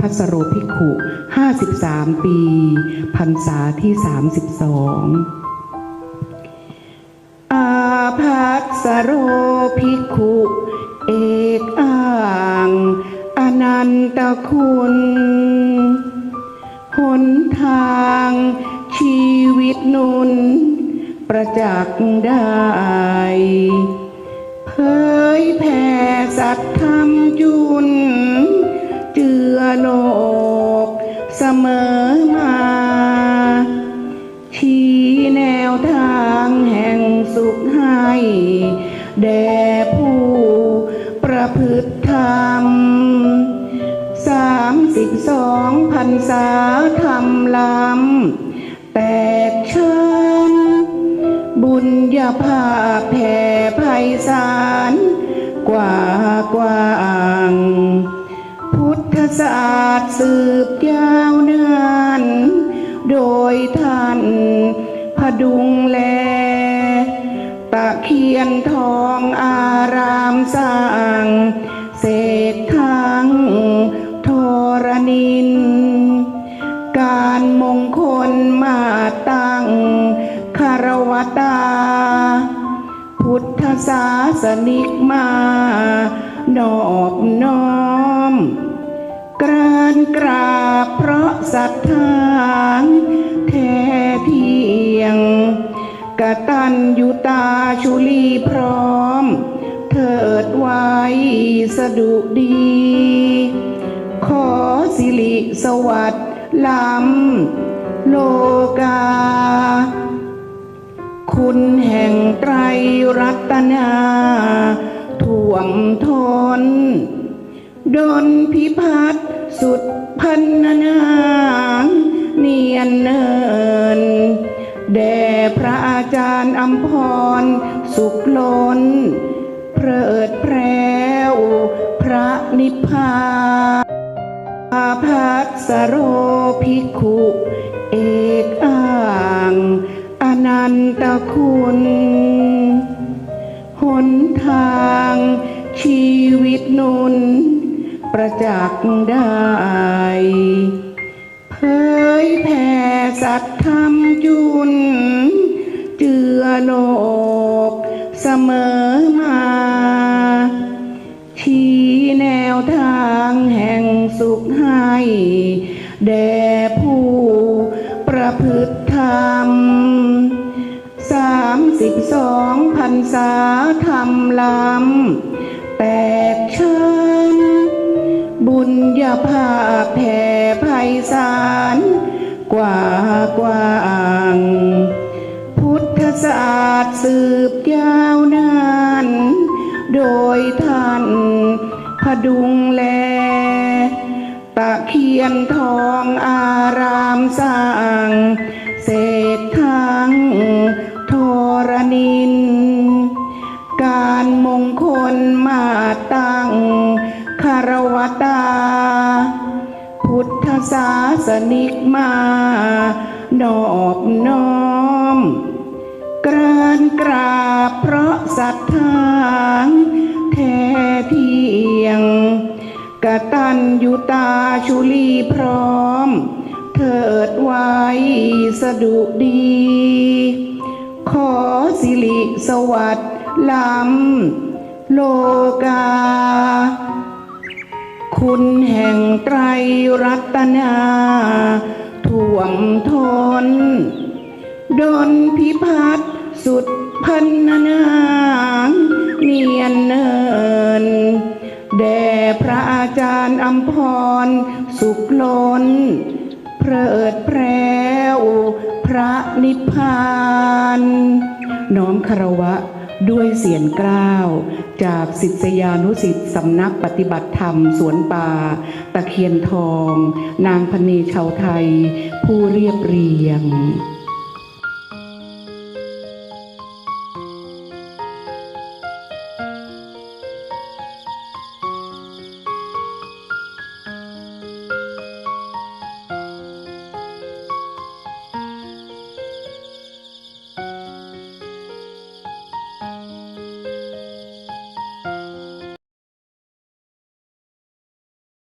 พัสโรภิกขุ 53 ปีพรรษาที่ 32 อาภัสโรภิกขุ เอกอ่างอนันตคุณหนทางชีวิตนุน ประจักษ์ได้ เผยแผ่สัตธรรมจุน สุขให้ แด่ผู้ประพฤติธรรมสามสิบสองพันษาธรรมลำแตกชันบุญญาภาพแผ่ไพศาลกว่ากว่างพุทธศาสตร์สืบยาวนาน โดยท่านพดุงแล คียนทองอารามสร้างเศษทั้งทรนิน การมงคลมาตั้งคารวตา พุทธศาสนิกมานอบน้อม กรานกราบเพราะศรัทธา กตัญยุตาชุลีพร้อม เถิดไว้สะดุดี ขอสิริสวัสดิ์ล้ำโลกา คุณแห่งไตรรัตนาท่วมทน ดนพิพัฒน์สุดพันนา พร สุขล้น เพริดแพรวพระนิพพานอาภัสโรภิกขุ เอกอ่าง อนันตคุณ หนทางชีวิตนุน ประจักษ์ได้เผยแผ่สัตธรรมจุน เจือโลก เสมอมา ชี้แนวทางแห่งสุขให้ แด่ผู้ประพฤติธรรมสามสิบสองพันษาธรรมลำแตกชันบุญญาภาพแผ่ไพศาลกว่ากว่าง ศาสตร์สืบยาวนาน โดยท่านพดุงแล ตะเคียนทองอารามสร้าง เศษทั้งทรนิน การมงคลมาตั้งคารวตา พุทธศาสนิกมานอบน้อม ศรัทธาแท้เทียง กะตัญยุตาชุลีพร้อม เถิดไว้สะดุดี ขอสิริสวัสดิ์ล้ำโลกา คุณแห่งไตรรัตนาท่วมทน ดนพิพัฒน์ สุดพันนานางเนียนเนิน แด่พระอาจารย์อัมพร สุขล้น เพริดแพรวพระนิพพานน้อมคารวะด้วยเสียงกล้าว จากศิษยานุสิษย์สำนักปฏิบัติธรรมสวนป่า ตะเคียนทอง นางพเนชาวไทย ผู้เรียบเรียง